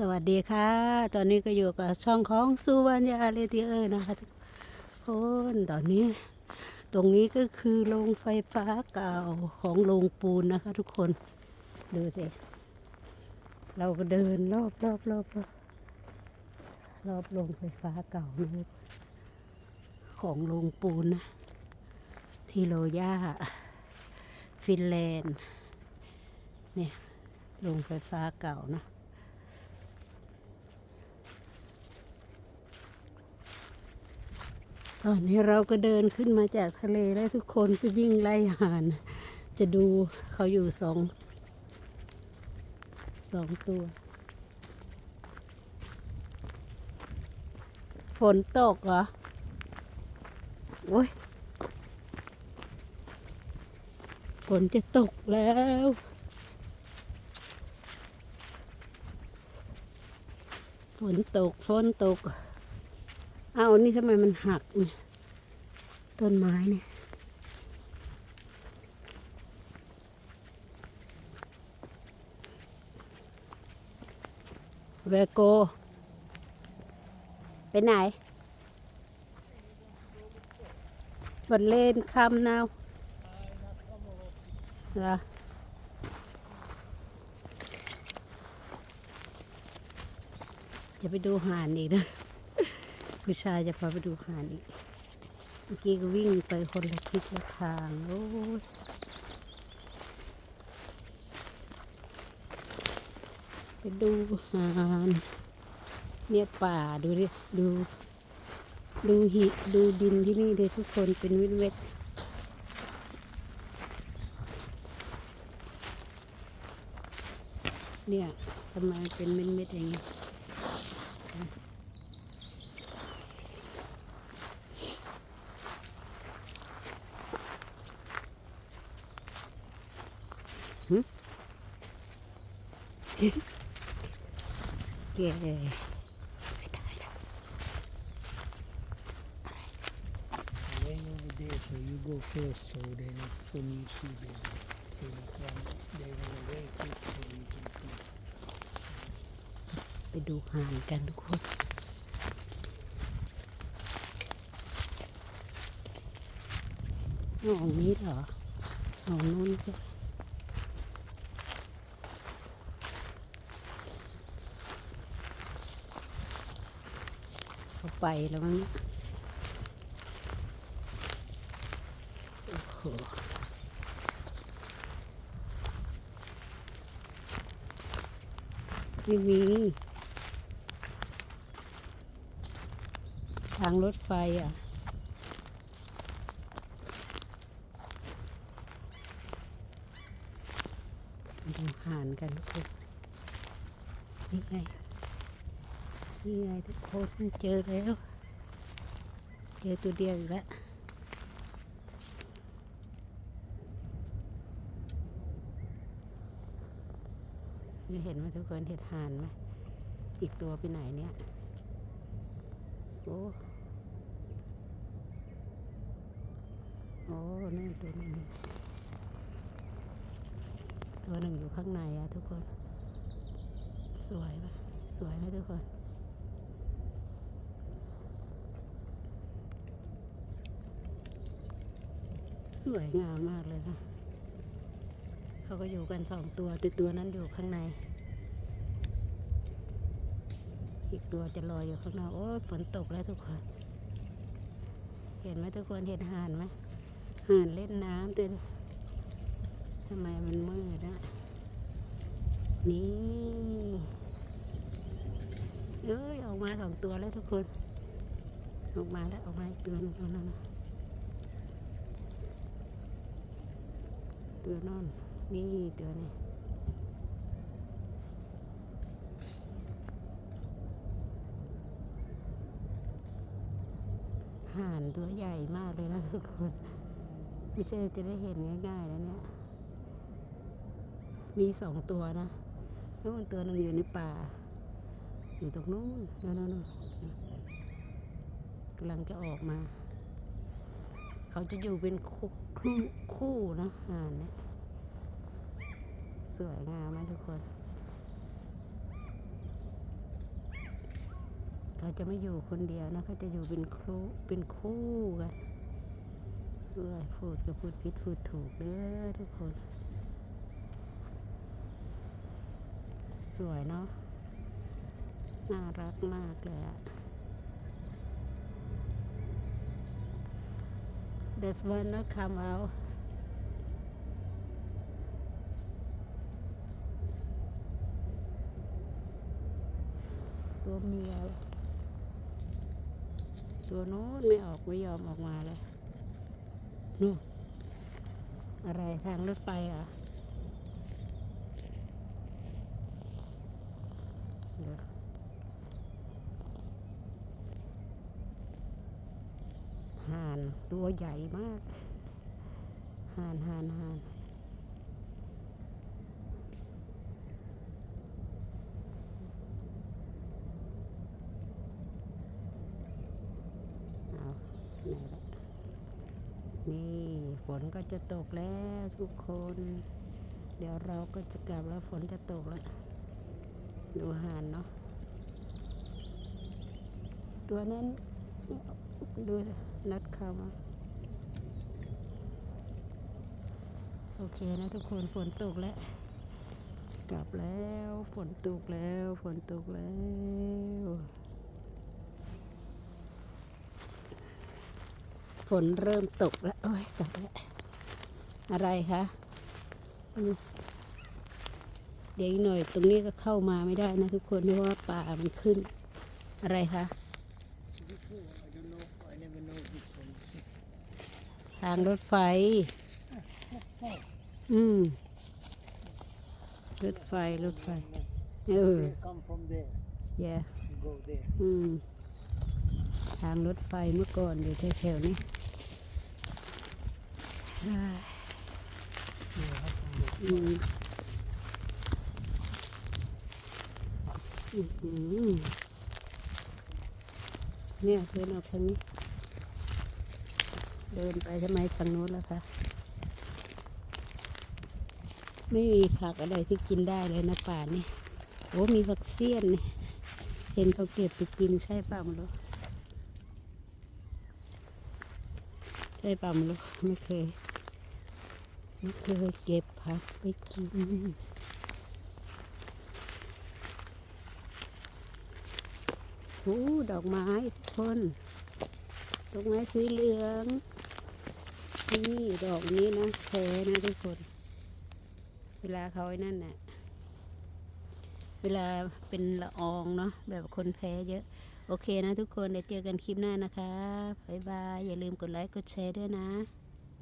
สวัสดีค่ะ ตอนนี้ก็อยู่กับช่องของสุวรรณยาเลเทีเออร์นะคะทุกคนตอนนี้ ตรงนี้ก็คือโรงไฟฟ้าเก่าของโรงปูนนะคะ ทุกคน ดูสิ เราก็เดินรอบรอบรอบรอบรอบโรงไฟฟ้าเก่านะของโรงปูนนะที่โรย่าฟินแลนด์เนี่ยโรงไฟฟ้าเก่านะ ตอนนี้เราก็เดินขึ้นมาจากทะเลแล้วทุกคนไปวิ่งไล่หาน จะดูเขาอยู่สองสองตัว ฝนตกเหรอ โอ้ยฝนจะตกแล้วฝนตกฝนตก เอานี่ทำไมมันหักเนี่ยต้นไม้เนี่ยเวโก ไปไหนบนเล่นคำนาวเหรอจะไปดูห่านอีกนะ ผู้ชายจะพาไปดูหาดอีกเมื่อกี้ก็วิ่งไปคนละทิศละทาง โอ้ยไปดูหานเนี่ยป่าดูดิดูดูหิดูดินที่นี่เลยทุกคนเป็นวิเวดเนี่ยทำไมเป็นเม็ดๆอย่างนี้ แก Rain over there, so you go first, so then when you see them, they will come, they will away quick, so you can see. ไปดูห่านกันทุกคน หนองนี้เหรอหนองนู้นก็ เขาไปแล้วมั้งเนี่ยโอ้โหไม่มี ทางรถไฟอะมาดูห่านกันทุกคนนี่ไง นี่ไงทุกคนเจอแล้ว เจอตัวเดียวอีกแล้วนี่เห็นไหมทุกคนเห็นห่านไหมอีกตัวไปไหนเนี่ยโอ้โอ้นี่นตัวนึงตัวหนึ่งอยู่ข้างในอะทุกคน สวยไหมสวยไหมทุกคน สวยงามมากเลยนะเขาก็อยู่กันสองตัวแต่ตัวนั้นอยู่ข้างใน อีกตัวจะลอยอยู่ข้างนอกโอ้ฝนตกแล้วทุกคน เห็นไหมทุกคนเห็นห่านไหมห่านเล่นน้ำตัวทำไมมันมืดนะนี่เอ้ยออกมาสองตัวแล้วทุกคน ออกมาแล้วออกมาอีกตัวนึงตัวนั้นนะ ตัวนอน นี่ตัวนี้ห่านตัวใหญ่มากเลยนะทุกคน ไม่ใช่จะได้เห็นง่ายๆแล้วเนี่ย มีสองตัวนะนู่นตัวนึงอยู่ในป่า อยู่ตรงนู้นนู่นนู่นนู่นกำลังจะออกมา เขาจะอยู่เป็นคู่คู่นะห่านเนี่ยสวยงามไหมทุกคน เขาจะไม่อยู่คนเดียวนะเขาจะอยู่เป็นครูเป็นคู่กันเอ้ยพูดก็พูดผิดพูดถูกเด้อทุกคน สวยเนาะน่ารักมากเลยอะ This one not come out ตัวเมียตัวโน้นไม่ออกไม่ยอมออกมาเลยนู่นอะไรทางรถไฟเหรอะเดี๋ยว ห่านตัวใหญ่มากห่านห่านห่านเอาไหนละนี่ฝนก็จะตกแล้วทุกคน เดี๋ยวเราก็จะกลับแล้วฝนจะตกแล้วดูห่านเนาะตัวนั้นดู นัดเขามาโอเคนะทุกคนฝนตกแล้ว กลับแล้วฝนตกแล้วฝนตกแล้วฝนเริ่มตกแล้วโอ้ยกลับแล้วอะไรคะเดี๋ยวอีกหน่อยตรงนี้ก็เข้ามาไม่ได้นะทุกคนเพราะว่าป่ามันขึ้นอะไรคะ ทางรถไฟ Oh, อืม รถไฟ รถไฟ เออ they come from there. yeah You go there. อืม ทางรถไฟเมื่อก่อนอยู่แถวๆนี้อ่า Yeah, how come they- อืมอื้อหือเนี่ยเดินออกทางนี้ เดินไปทำไมทางโน้นล่ะคะ ไม่มีผักอะไรที่กินได้เลยนะป่านี่โอ้มีผักเสี้ยนนี่เห็นเขาเก็บไปกินใช่ป่ะมรู้ใช่ป่ะมรู้ไม่เคยไม่เคยเก็บผักไปกินโอ้ดอกไม้ทุกคนดอกไม้สีเหลือง นี่ดอกนี้นะแพ้นะทุกคน เวลาเขาไอ้นั่นน่ะ เวลาเป็นละอองเนาะแบบคนแพ้เยอะ โอเคนะทุกคนเดี๋ยวเจอกันคลิปหน้านะคะบ๊ายบาย อย่าลืมกดไลค์กดแชร์ด้วยนะ